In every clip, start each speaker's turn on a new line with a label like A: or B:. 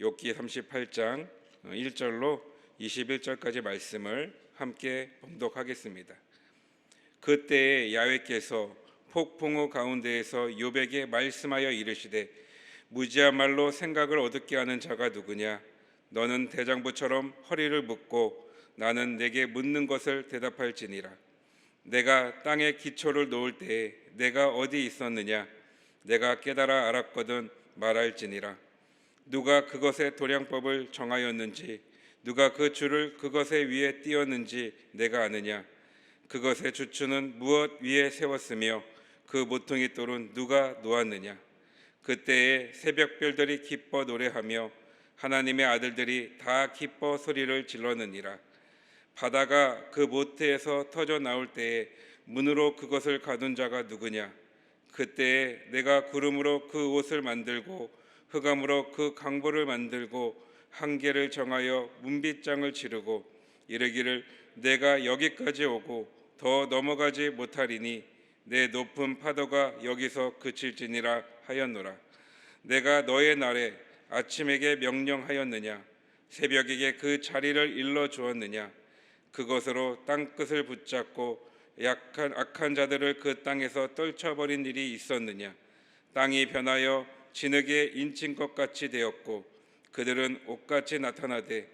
A: 욥기 38장 1절로 21절까지 말씀을 함께 봉독하겠습니다. 그때에 야훼께서 폭풍우 가운데에서 욥에게 말씀하여 이르시되 무지한 말로 생각을 어둡게 하는 자가 누구냐? 너는 대장부처럼 허리를 묶고 나는 내게 묻는 것을 대답할지니라. 내가 땅에 기초를 놓을 때에 내가 어디 있었느냐? 내가 깨달아 알았거든 말할지니라 누가 그것의 도량법을 정하였는지 누가 그 줄을 그것의 위에 띄었는지 내가 아느냐? 그것의 주추는 무엇 위에 세웠으며 그 모퉁이 돌은 누가 놓았느냐? 그때에 새벽별들이 기뻐 노래하며 하나님의 아들들이 다 기뻐 소리를 질러느니라. 바다가 그 모태에서 터져 나올 때에 문으로 그것을 가둔 자가 누구냐? 그때에 내가 구름으로 그 옷을 만들고 흑암으로 그 강보를 만들고 한계를 정하여 문빗장을 치르고 이르기를 내가 여기까지 오고 더 넘어가지 못하리니 내 높은 파도가 여기서 그칠지니라 하였노라. 내가 너의 날에 아침에게 명령하였느냐? 새벽에게 그 자리를 일러 주었느냐? 그것으로 땅 끝을 붙잡고 약한 악한 자들을 그 땅에서 떨쳐버린 일이 있었느냐? 땅이 변하여 진흙에 인친 것 같이 되었고 그들은 옷같이 나타나되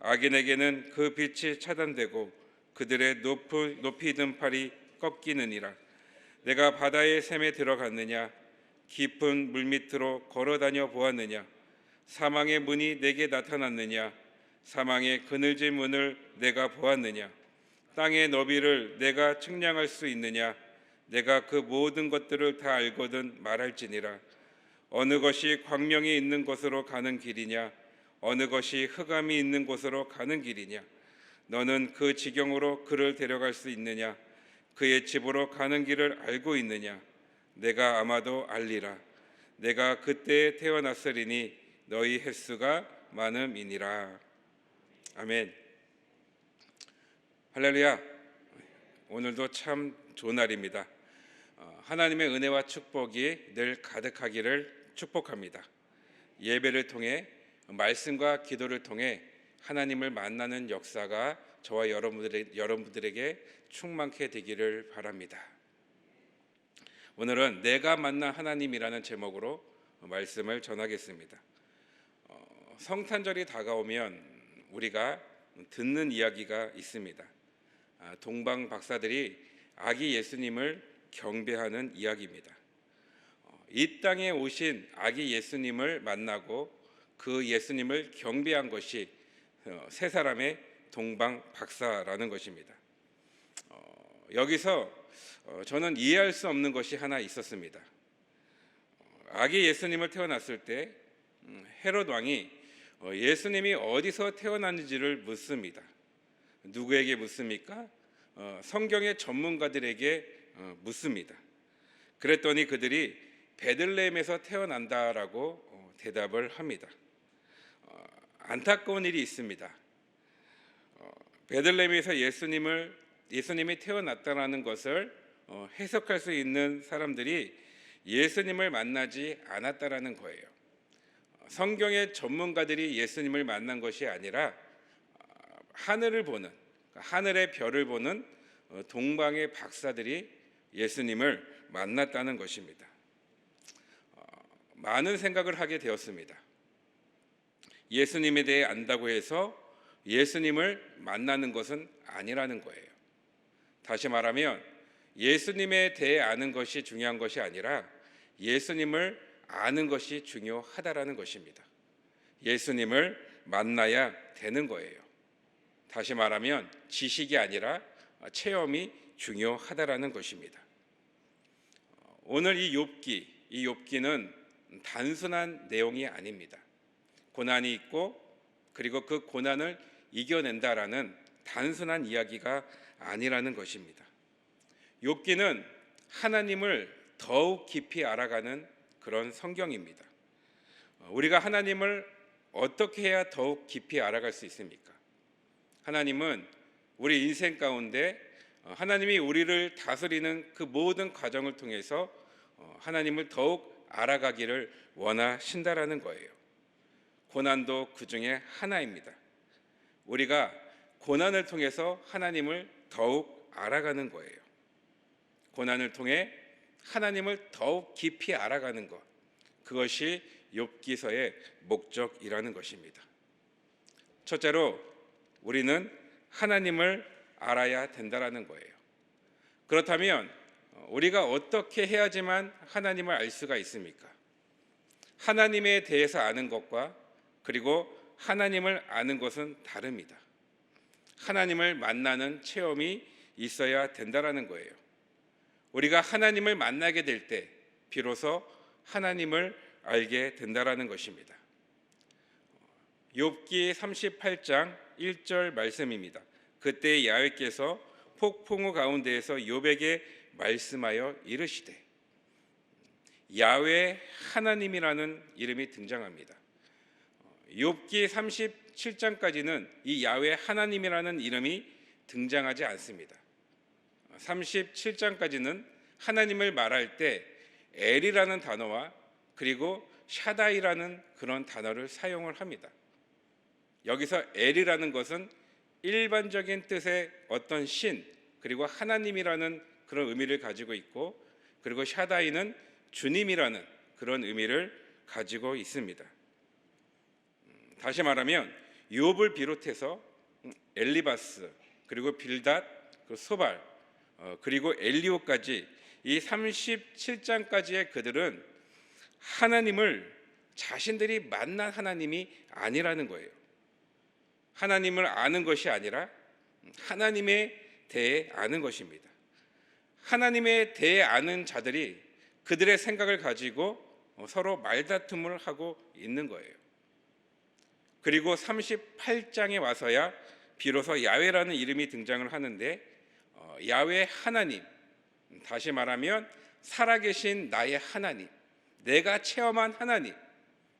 A: 악인에게는 그 빛이 차단되고 그들의 높이, 높이 든 팔이 꺾이느니라. 내가 바다의 샘에 들어갔느냐? 깊은 물 밑으로 걸어다녀 보았느냐? 사망의 문이 내게 나타났느냐? 사망의 그늘진 문을 내가 보았느냐? 땅의 너비를 내가 측량할 수 있느냐? 내가 그 모든 것들을 다 알거든 말할지니라 어느 것이 광명이 있는 곳으로 가는 길이냐? 어느 것이 흑암이 있는 곳으로 가는 길이냐? 너는 그 지경으로 그를 데려갈 수 있느냐? 그의 집으로 가는 길을 알고 있느냐? 내가 아마도 알리라. 내가 그때에 태어났으리니 너희 횟수가 많음이니라. 아멘. 할렐루야. 오늘도 참 좋은 날입니다. 어, 하나님의 은혜와 축복이 늘 가득하기를 축복합니다 예배를 통해 말씀과 기도를 통해 하나님을 만나는 역사가 저와 여러분들에게, 여러분들에게 충만케 되기를 바랍니다. 오늘은 내가 만난 하나님이라는 제목으로 말씀을 전하겠습니다. 어, 성탄절이 다가오면 우리가 듣는 이야기가 있습니다. 아, 동방 박사들이 아기 예수님을 경배하는 이야기입니다. 어, 이 땅에 오신 아기 예수님을 만나고 그 예수님을 경배한 것이 어, 세 사람의 동방 박사라는 것입니다. 어, 여기서 어, 저는 이해할 수 없는 것이 하나 있었습니다. 어, 아기 예수님을 태어났을 때 음, 헤롯 왕이 어, 예수님이 어디서 태어났는지를 묻습니다. 누구에게 묻습니까? 어, 성경의 전문가들에게 어, 묻습니다. 그랬더니 그들이 베들레헴에서 태어난다라고 어, 대답을 합니다. 어, 안타까운 일이 있습니다. 어, 베들레헴에서 예수님을 예수님이 태어났다라는 것을 어, 해석할 수 있는 사람들이 예수님을 만나지 않았다라는 거예요. 어, 성경의 전문가들이 예수님을 만난 것이 아니라 어, 하늘을 보는 하늘의 별을 보는 어, 동방의 박사들이 예수님을 만났다는 것입니다. 어, 많은 생각을 하게 되었습니다. 예수님에 대해 안다고 해서 예수님을 만나는 것은 아니라는 거예요. 다시 말하면 예수님에 대해 아는 것이 중요한 것이 아니라 예수님을 아는 것이 중요하다라는 것입니다. 예수님을 만나야 되는 거예요. 다시 말하면 지식이 아니라 체험이 중요하다라는 것입니다. 오늘 이 욥기, 이 욥기는 단순한 내용이 아닙니다. 고난이 있고 그리고 그 고난을 이겨낸다라는 단순한 이야기가 아니라는 것입니다. 욥기는 하나님을 더욱 깊이 알아가는 그런 성경입니다. 우리가 하나님을 어떻게 해야 더욱 깊이 알아갈 수 있습니까? 하나님은 우리 인생 가운데 하나님이 우리를 다스리는 그 모든 과정을 통해서 하나님을 더욱 알아가기를 원하신다라는 거예요. 고난도 그 중에 하나입니다. 우리가 고난을 통해서 하나님을 더욱 알아가는 거예요. 고난을 통해 하나님을 더욱 깊이 알아가는 것. 그것이 욥기서의 목적이라는 것입니다. 첫째로 우리는 하나님을 알아야 된다라는 거예요. 그렇다면 우리가 어떻게 해야지만 하나님을 알 수가 있습니까? 하나님에 대해서 아는 것과 그리고 하나님을 아는 것은 다릅니다. 하나님을 만나는 체험이 있어야 된다라는 거예요. 우리가 하나님을 만나게 될 때 비로소 하나님을 알게 된다라는 것입니다. 욥기 38장 1절 말씀입니다. 그때 야훼께서 폭풍우 가운데에서 욥에게 말씀하여 이르시되 야훼 하나님이라는 이름이 등장합니다. 욥기 37장까지는 이 야훼 하나님이라는 이름이 등장하지 않습니다. 37장까지는 하나님을 말할 때 엘이라는 단어와 그리고 샤다이라는 그런 단어를 사용을 합니다. 여기서 엘이라는 것은 일반적인 뜻의 어떤 신 그리고 하나님이라는 그런 의미를 가지고 있고 그리고 샤다이는 주님이라는 그런 의미를 가지고 있습니다. 음, 다시 말하면 욥을 비롯해서 엘리바스 그리고 빌닷 그 소발 어, 그리고 엘리오까지 이 37장까지의 그들은 하나님을 자신들이 만난 하나님이 아니라는 거예요. 하나님을 아는 것이 아니라 하나님에 대해 아는 것입니다. 하나님에 대해 아는 자들이 그들의 생각을 가지고 서로 말다툼을 하고 있는 거예요. 그리고 38장에 와서야 비로소 야훼라는 이름이 등장을 하는데 어, 야훼 하나님 다시 말하면 살아계신 나의 하나님 내가 체험한 하나님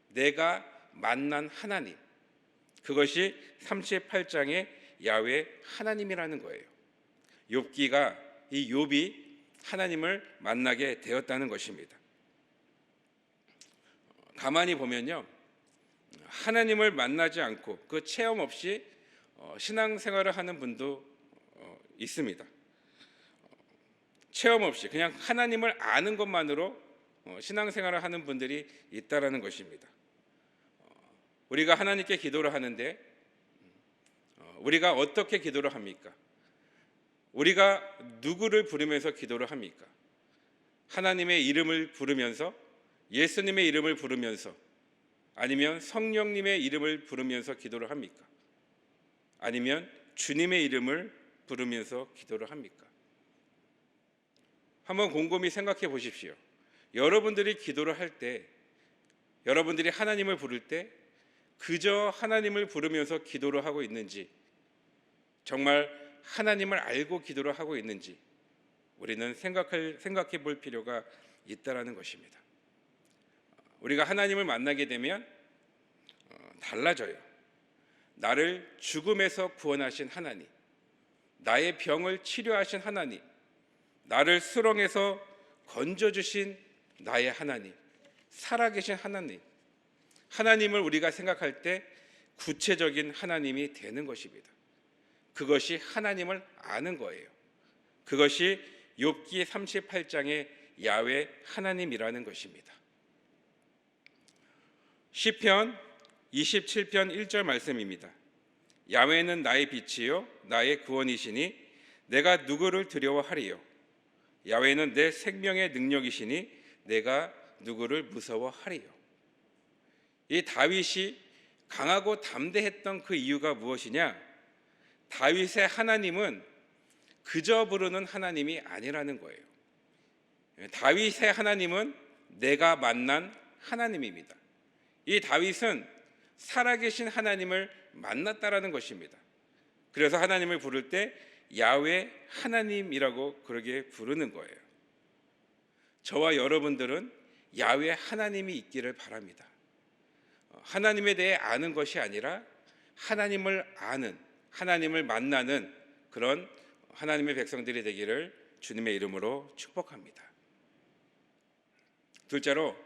A: 내가 만난 하나님 그것이 38장의 야훼 하나님이라는 거예요. 욥기가 이 욥이 하나님을 만나게 되었다는 것입니다. 가만히 보면요. 하나님을 만나지 않고 그 체험 없이 어, 신앙생활을 하는 분도 어, 있습니다. 체험 없이 그냥 하나님을 아는 것만으로 어, 신앙생활을 하는 분들이 있다라는 것입니다. 우리가 하나님께 기도를 하는데 우리가 어떻게 기도를 합니까? 우리가 누구를 부르면서 기도를 합니까? 하나님의 이름을 부르면서 예수님의 이름을 부르면서 아니면 성령님의 이름을 부르면서 기도를 합니까? 아니면 주님의 이름을 부르면서 기도를 합니까? 한번 곰곰이 생각해 보십시오. 여러분들이 기도를 할 때, 여러분들이 하나님을 부를 때, 그저 하나님을 부르면서 기도를 하고 있는지, 정말 하나님을 알고 기도를 하고 있는지, 우리는 생각할, 생각해 볼 필요가 있다라는 것입니다. 우리가 하나님을 만나게 되면 어, 달라져요. 나를 죽음에서 구원하신 하나님, 나의 병을 치료하신 하나님, 나를 수렁에서 건져주신 나의 하나님, 살아계신 하나님, 하나님을 우리가 생각할 때 구체적인 하나님이 되는 것입니다. 그것이 하나님을 아는 거예요. 그것이 욥기 38장의 야외 하나님이라는 것입니다. 시편 27편 1절 말씀입니다. 야외는 나의 빛이요 나의 구원이시니 내가 누구를 두려워하리요 야외는 내 생명의 능력이시니 내가 누구를 무서워하리요 이 다윗이 강하고 담대했던 그 이유가 무엇이냐? 다윗의 하나님은 그저 부르는 하나님이 아니라는 거예요. 다윗의 하나님은 내가 만난 하나님입니다. 이 다윗은 살아계신 하나님을 만났다라는 것입니다. 그래서 하나님을 부를 때 야외 하나님이라고 그러게 부르는 거예요. 저와 여러분들은 야외 하나님이 있기를 바랍니다. 하나님에 대해 아는 것이 아니라 하나님을 아는 하나님을 만나는 그런 하나님의 백성들이 되기를 주님의 이름으로 축복합니다. 둘째로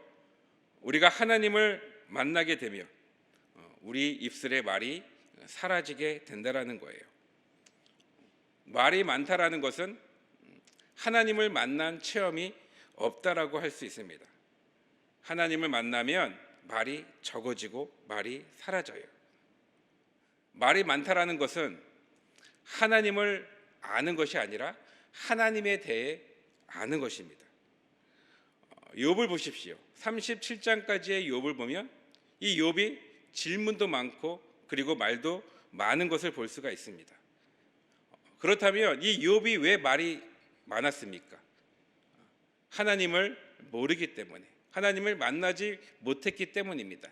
A: 우리가 하나님을 만나게 되며 우리 입술의 말이 사라지게 된다라는 거예요. 말이 많다라는 것은 하나님을 만난 체험이 없다라고 할 수 있습니다. 하나님을 만나면 말이 적어지고 말이 사라져요. 말이 많다라는 것은 하나님을 아는 것이 아니라 하나님에 대해 아는 것입니다. 어, 욥을 보십시오. 37장까지의 욥을 보면 이 욥이 질문도 많고 그리고 말도 많은 것을 볼 수가 있습니다. 그렇다면 이 욥이 왜 말이 많았습니까? 하나님을 모르기 때문에 하나님을 만나지 못했기 때문입니다.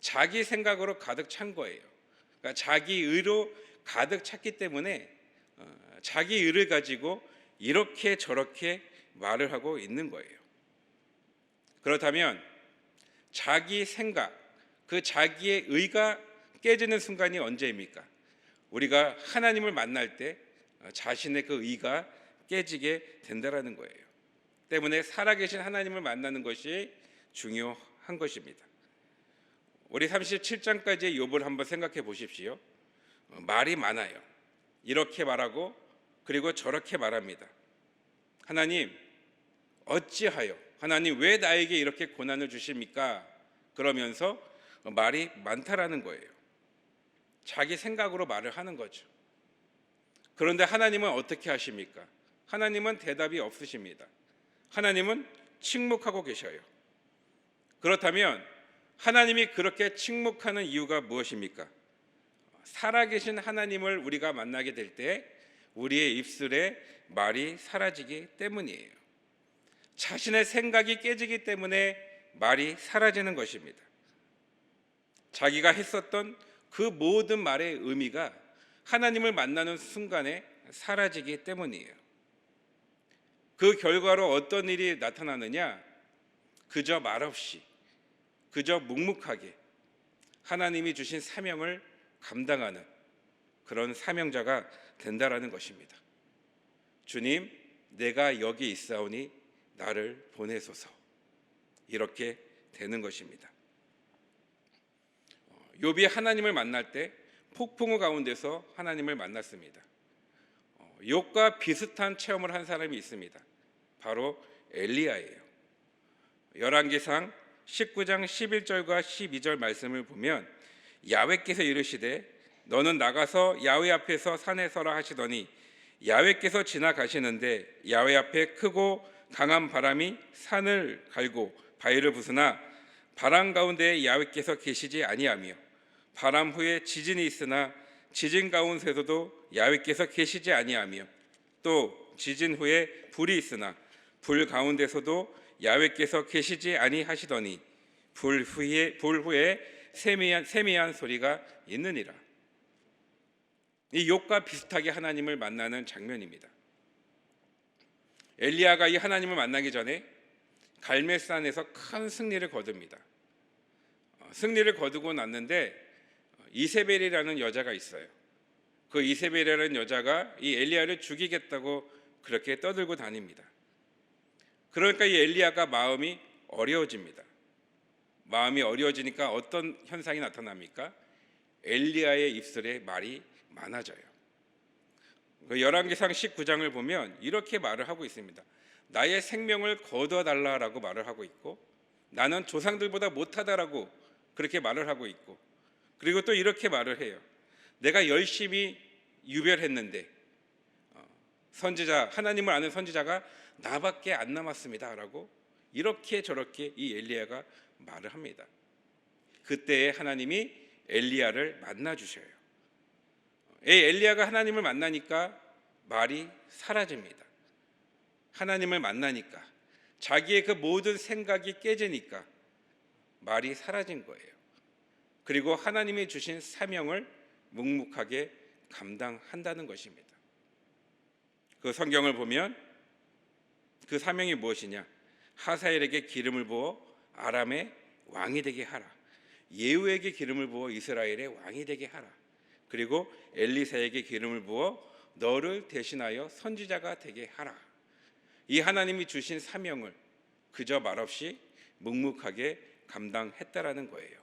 A: 자기 생각으로 가득 찬 거예요. 그러니까 자기 의로 가득 찼기 때문에 어, 자기 의를 가지고 이렇게 저렇게 말을 하고 있는 거예요. 그렇다면 자기 생각, 그 자기의 의가 깨지는 순간이 언제입니까? 우리가 하나님을 만날 때 어, 자신의 그 의가 깨지게 된다라는 거예요. 때문에 살아계신 하나님을 만나는 것이 중요한 것입니다. 우리 37장까지의 욥을 한번 생각해 보십시오. 어, 말이 많아요. 이렇게 말하고 그리고 저렇게 말합니다. 하나님 어찌하여 하나님 왜 나에게 이렇게 고난을 주십니까? 그러면서 말이 많다라는 거예요. 자기 생각으로 말을 하는 거죠. 그런데 하나님은 어떻게 하십니까? 하나님은 대답이 없으십니다. 하나님은 침묵하고 계셔요. 그렇다면 하나님이 그렇게 침묵하는 이유가 무엇입니까? 살아계신 하나님을 우리가 만나게 될 때 우리의 입술에 말이 사라지기 때문이에요. 자신의 생각이 깨지기 때문에 말이 사라지는 것입니다. 자기가 했었던 그 모든 말의 의미가 하나님을 만나는 순간에 사라지기 때문이에요. 그 결과로 어떤 일이 나타나느냐? 그저 말없이, 그저 묵묵하게 하나님이 주신 사명을 감당하는 그런 사명자가 된다라는 것입니다. 주님, 내가 여기 있사오니 나를 보내소서. 이렇게 되는 것입니다. 어, 욥이 하나님을 만날 때 폭풍우 가운데서 하나님을 만났습니다. 어, 욥과 비슷한 체험을 한 사람이 있습니다. 바로 엘리야예요. 열왕기상 19장 11절과 12절 말씀을 보면 야훼께서 이르시되 너는 나가서 야훼 앞에서 산에 서라 하시더니 야훼께서 지나가시는데 야훼 앞에 크고 강한 바람이 산을 갈고 바위를 부수나 바람 가운데 야훼께서 계시지 아니하며 바람 후에 지진이 있으나 지진 가운데서도 야훼께서 계시지 아니하며 또 지진 후에 불이 있으나 불 가운데서도 야훼께서 계시지 아니하시더니 불 후에 불 후에 세미한 세미한 소리가 있느니라. 이 욕과 비슷하게 하나님을 만나는 장면입니다. 엘리야가 이 하나님을 만나기 전에 갈멜산에서 큰 승리를 거둡니다. 어, 승리를 거두고 났는데 어, 이세벨이라는 여자가 있어요. 그 이세벨이라는 여자가 이 엘리야를 죽이겠다고 그렇게 떠들고 다닙니다. 그러니까 이 엘리야가 마음이 어려워집니다. 마음이 어려워지니까 어떤 현상이 나타납니까? 엘리야의 입술에 말이 많아져요. 그 열왕기상 19장을 보면 이렇게 말을 하고 있습니다. 나의 생명을 거두어 달라라고 말을 하고 있고 나는 조상들보다 못하다라고 그렇게 말을 하고 있고 그리고 또 이렇게 말을 해요. 내가 열심히 유별했는데 어, 선지자 하나님을 아는 선지자가 나밖에 안 남았습니다라고 이렇게 저렇게 이 엘리야가 말을 합니다. 그때 하나님이 엘리야를 만나 주셔요. 이 엘리야가 하나님을 만나니까 말이 사라집니다. 하나님을 만나니까 자기의 그 모든 생각이 깨지니까 말이 사라진 거예요. 그리고 하나님이 주신 사명을 묵묵하게 감당한다는 것입니다. 그 성경을 보면 그 사명이 무엇이냐? 하사엘에게 기름을 부어 아람의 왕이 되게 하라. 예후에게 기름을 부어 이스라엘의 왕이 되게 하라. 그리고 엘리사에게 기름을 부어 너를 대신하여 선지자가 되게 하라. 이 하나님이 주신 사명을 그저 말없이 묵묵하게 감당했다라는 거예요.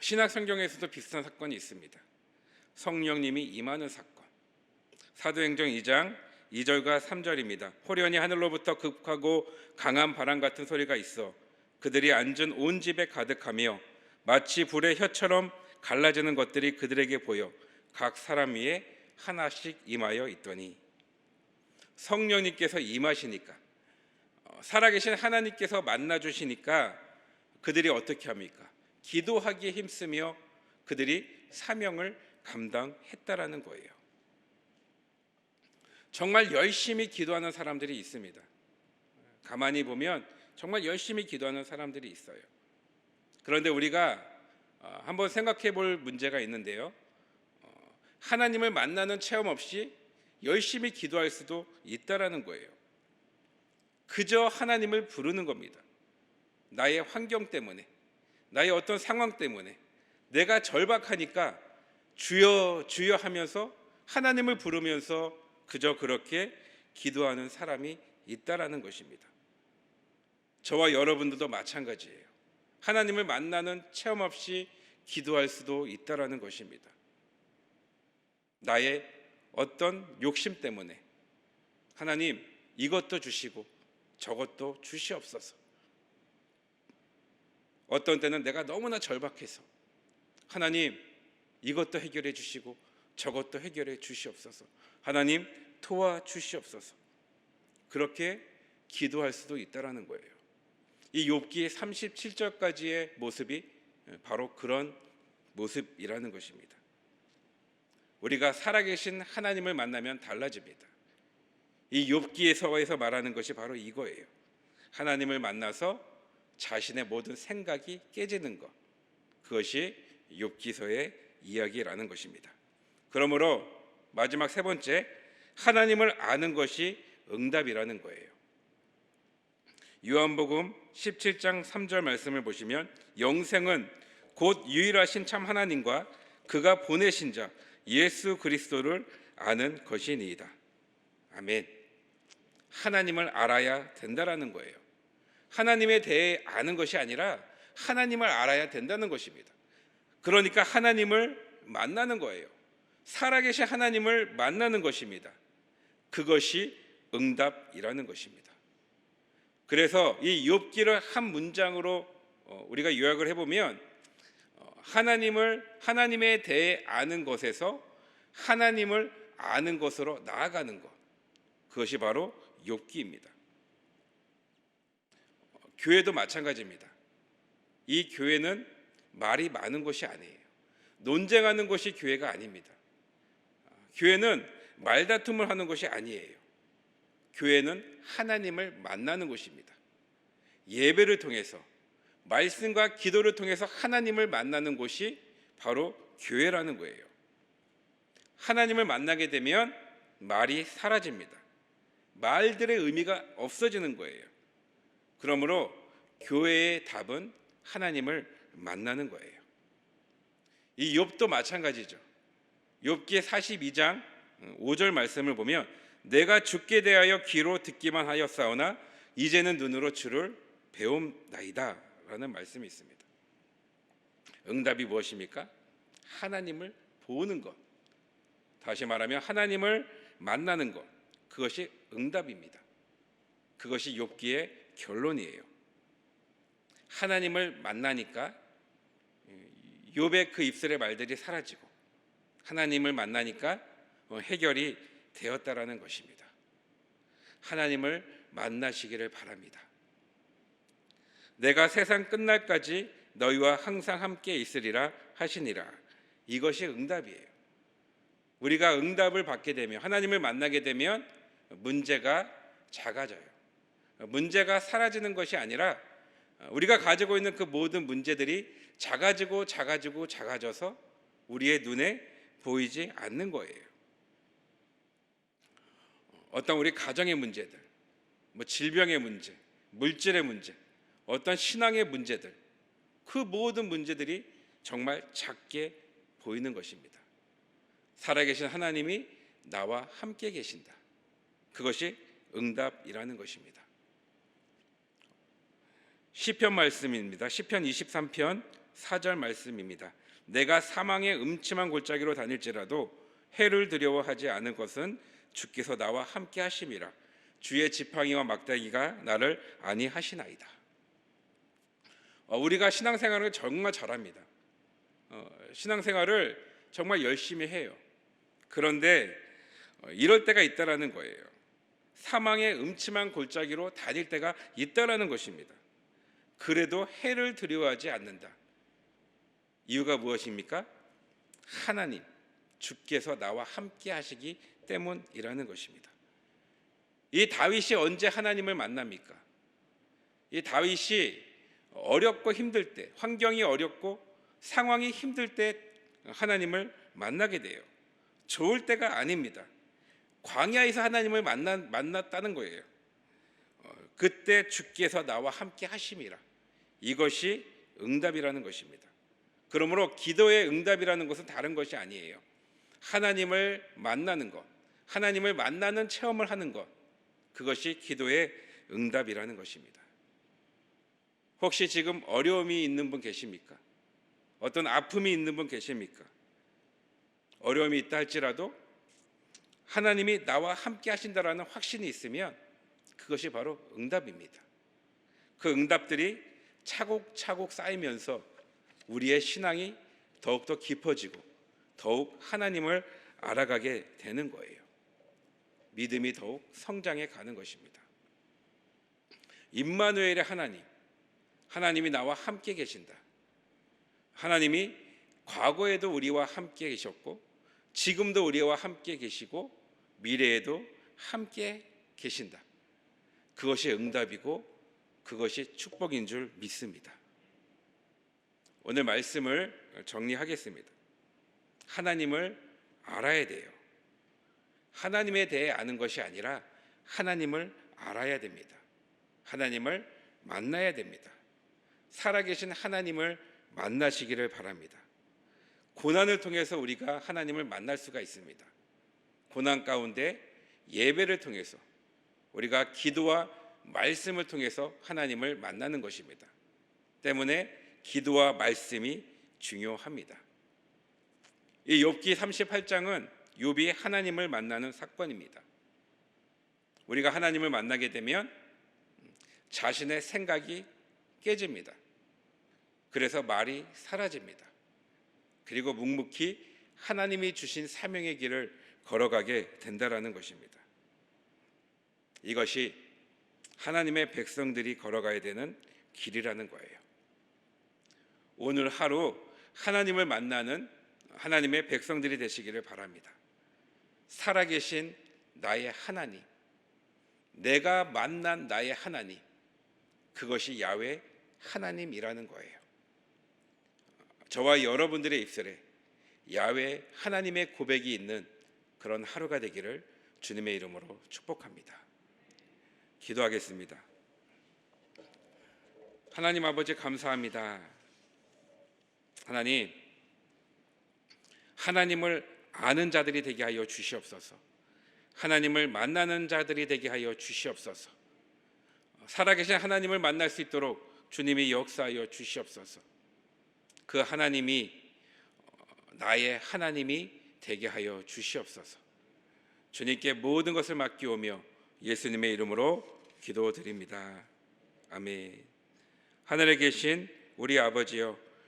A: 신약 성경에서도 비슷한 사건이 있습니다. 성령님이 임하는 사건. 사도행전 2장 2절과 3절입니다. 호련히 하늘로부터 급하고 강한 바람 같은 소리가 있어 그들이 앉은 온 집에 가득하며 마치 불의 혀처럼 갈라지는 것들이 그들에게 보여 각 사람 위에 하나씩 임하여 있더니 성령님께서 임하시니까 어, 살아계신 하나님께서 만나 주시니까 그들이 어떻게 합니까? 기도하기에 힘쓰며 그들이 사명을 감당했다라는 거예요. 정말 열심히 기도하는 사람들이 있습니다. 가만히 보면 정말 열심히 기도하는 사람들이 있어요. 그런데 우리가 어, 한번 생각해 볼 문제가 있는데요. 어, 하나님을 만나는 체험 없이 열심히 기도할 수도 있다라는 거예요. 그저 하나님을 부르는 겁니다. 나의 환경 때문에, 나의 어떤 상황 때문에 내가 절박하니까 주여 주여 하면서 하나님을 부르면서 그저 그렇게 기도하는 사람이 있다라는 것입니다. 저와 여러분들도 마찬가지예요. 하나님을 만나는 체험 없이 기도할 수도 있다라는 것입니다. 나의 어떤 욕심 때문에 하나님 이것도 주시고 저것도 주시옵소서. 어떤 때는 내가 너무나 절박해서 하나님 이것도 해결해 주시고 저것도 해결해 주시옵소서. 하나님 도와 주시옵소서. 그렇게 기도할 수도 있다라는 거예요. 이 욥기 37절까지의 모습이 바로 그런 모습이라는 것입니다. 우리가 살아계신 하나님을 만나면 달라집니다. 이 욥기에서에서 말하는 것이 바로 이거예요. 하나님을 만나서 자신의 모든 생각이 깨지는 것. 그것이 욥기서의 이야기라는 것입니다. 그러므로 마지막 세 번째 하나님을 아는 것이 응답이라는 거예요. 요한복음 17장 3절 말씀을 보시면 영생은 곧 유일하신 참 하나님과 그가 보내신 자 예수 그리스도를 아는 것이니이다. 아멘. 하나님을 알아야 된다라는 거예요. 하나님에 대해 아는 것이 아니라 하나님을 알아야 된다는 것입니다. 그러니까 하나님을 만나는 거예요. 살아계신 하나님을 만나는 것입니다. 그것이 응답이라는 것입니다. 그래서 이 욥기를 한 문장으로 어, 우리가 요약을 해보면 어, 하나님을 하나님에 대해 아는 것에서 하나님을 아는 것으로 나아가는 것 그것이 바로 욥기입니다. 어, 교회도 마찬가지입니다. 이 교회는 말이 많은 것이 아니에요. 논쟁하는 것이 교회가 아닙니다. 교회는 말다툼을 하는 것이 아니에요. 교회는 하나님을 만나는 곳입니다. 예배를 통해서 말씀과 기도를 통해서 하나님을 만나는 곳이 바로 교회라는 거예요. 하나님을 만나게 되면 말이 사라집니다. 말들의 의미가 없어지는 거예요. 그러므로 교회의 답은 하나님을 만나는 거예요. 이 욥도 마찬가지죠. 욥기의 42장 5절 말씀을 보면 내가 죽게 대하여 귀로 듣기만 하였사오나 이제는 눈으로 주를 배움나이다라는 말씀이 있습니다. 응답이 무엇입니까? 하나님을 보는 것. 다시 말하면 하나님을 만나는 것. 그것이 응답입니다. 그것이 욥기의 결론이에요. 하나님을 만나니까 욥의 그 입술의 말들이 사라지고 하나님을 만나니까 해결이 되었다라는 것입니다. 하나님을 만나시기를 바랍니다. 내가 세상 끝날까지 너희와 항상 함께 있으리라 하시니라. 이것이 응답이에요. 우리가 응답을 받게 되면 하나님을 만나게 되면 문제가 작아져요. 문제가 사라지는 것이 아니라 우리가 가지고 있는 그 모든 문제들이 작아지고 작아지고 작아져서 우리의 눈에 보이지 않는 거예요. 어떤 우리 가정의 문제들, 뭐 질병의 문제, 물질의 문제, 어떤 신앙의 문제들, 그 모든 문제들이 정말 작게 보이는 것입니다. 살아계신 하나님이 나와 함께 계신다. 그것이 응답이라는 것입니다. 시편 말씀입니다. 시편 23편 4절 말씀입니다. 내가 사망의 음침한 골짜기로 다닐지라도 해를 두려워하지 않은 것은 주께서 나와 함께 하심이라 주의 지팡이와 막대기가 나를 안위하시나이다. 어, 우리가 신앙생활을 정말 잘합니다. 어, 신앙생활을 정말 열심히 해요. 그런데 어, 이럴 때가 있다라는 거예요. 사망의 음침한 골짜기로 다닐 때가 있다라는 것입니다. 그래도 해를 두려워하지 않는다. 이유가 무엇입니까? 하나님, 주께서 나와 함께 하시기 때문이라는 것입니다. 이 다윗이 언제 하나님을 만납니까? 이 다윗이 어렵고 힘들 때, 환경이 어렵고 상황이 힘들 때 하나님을 만나게 돼요. 좋을 때가 아닙니다. 광야에서 하나님을 만나, 만났다는 거예요. 어, 그때 주께서 나와 함께 하심이라. 이것이 응답이라는 것입니다. 그러므로 기도의 응답이라는 것은 다른 것이 아니에요. 하나님을 만나는 것, 하나님을 만나는 체험을 하는 것, 그것이 기도의 응답이라는 것입니다. 혹시 지금 어려움이 있는 분 계십니까? 어떤 아픔이 있는 분 계십니까? 어려움이 있다 할지라도 하나님이 나와 함께 하신다라는 확신이 있으면 그것이 바로 응답입니다. 그 응답들이 차곡차곡 쌓이면서 우리의 신앙이 더욱더 깊어지고 더욱 하나님을 알아가게 되는 거예요. 믿음이 더욱 성장해 가는 것입니다. 임마누엘의 하나님, 하나님이 나와 함께 계신다. 하나님이 과거에도 우리와 함께 계셨고 지금도 우리와 함께 계시고 미래에도 함께 계신다. 그것이 응답이고 그것이 축복인 줄 믿습니다. 오늘 말씀을 정리하겠습니다. 하나님을 알아야 돼요. 하나님에 대해 아는 것이 아니라 하나님을 알아야 됩니다. 하나님을 만나야 됩니다. 살아계신 하나님을 만나시기를 바랍니다. 고난을 통해서 우리가 하나님을 만날 수가 있습니다. 고난 가운데 예배를 통해서 우리가 기도와 말씀을 통해서 하나님을 만나는 것입니다. 때문에 기도와 말씀이 중요합니다. 이 욥기 38장은 욥이 하나님을 만나는 사건입니다. 우리가 하나님을 만나게 되면 자신의 생각이 깨집니다. 그래서 말이 사라집니다. 그리고 묵묵히 하나님이 주신 사명의 길을 걸어가게 된다라는 것입니다. 이것이 하나님의 백성들이 걸어가야 되는 길이라는 거예요. 오늘 하루 하나님을 만나는 하나님의 백성들이 되시기를 바랍니다. 살아계신 나의 하나님, 내가 만난 나의 하나님, 그것이 야외 하나님이라는 거예요. 저와 여러분들의 입술에 야외 하나님의 고백이 있는 그런 하루가 되기를 주님의 이름으로 축복합니다. 기도하겠습니다. 하나님 아버지 감사합니다. 하나님, 하나님을 아는 자들이 되게 하여 주시옵소서. 하나님을 만나는 자들이 되게 하여 주시옵소서. 살아계신 하나님을 만날 수 있도록 주님이 역사하여 주시옵소서. 그 하나님이 나의 하나님이 되게 하여 주시옵소서. 주님께 모든 것을 맡기오며 예수님의 이름으로 기도드립니다. 아멘. 하늘에 계신 우리 아버지여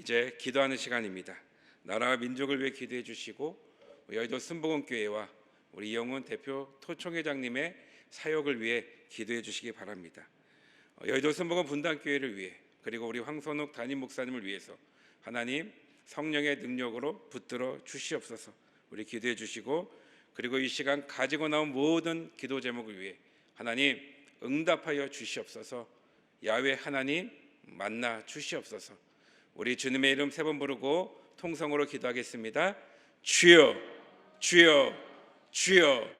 A: 이제 기도하는 시간입니다. 나라와 민족을 위해 기도해 주시고 여의도 순복음교회와 우리 영훈 대표 토총회장님의 사역을 위해 기도해 주시기 바랍니다. 여의도 순복음 분당교회를 위해 그리고 우리 황선욱 담임 목사님을 위해서 하나님 성령의 능력으로 붙들어 주시옵소서. 우리 기도해 주시고 그리고 이 시간 가지고 나온 모든 기도 제목을 위해 하나님 응답하여 주시옵소서. 야외 하나님 만나 주시옵소서. 우리 주님의 이름 세 번 부르고 통성으로 기도하겠습니다. 주여, 주여, 주여.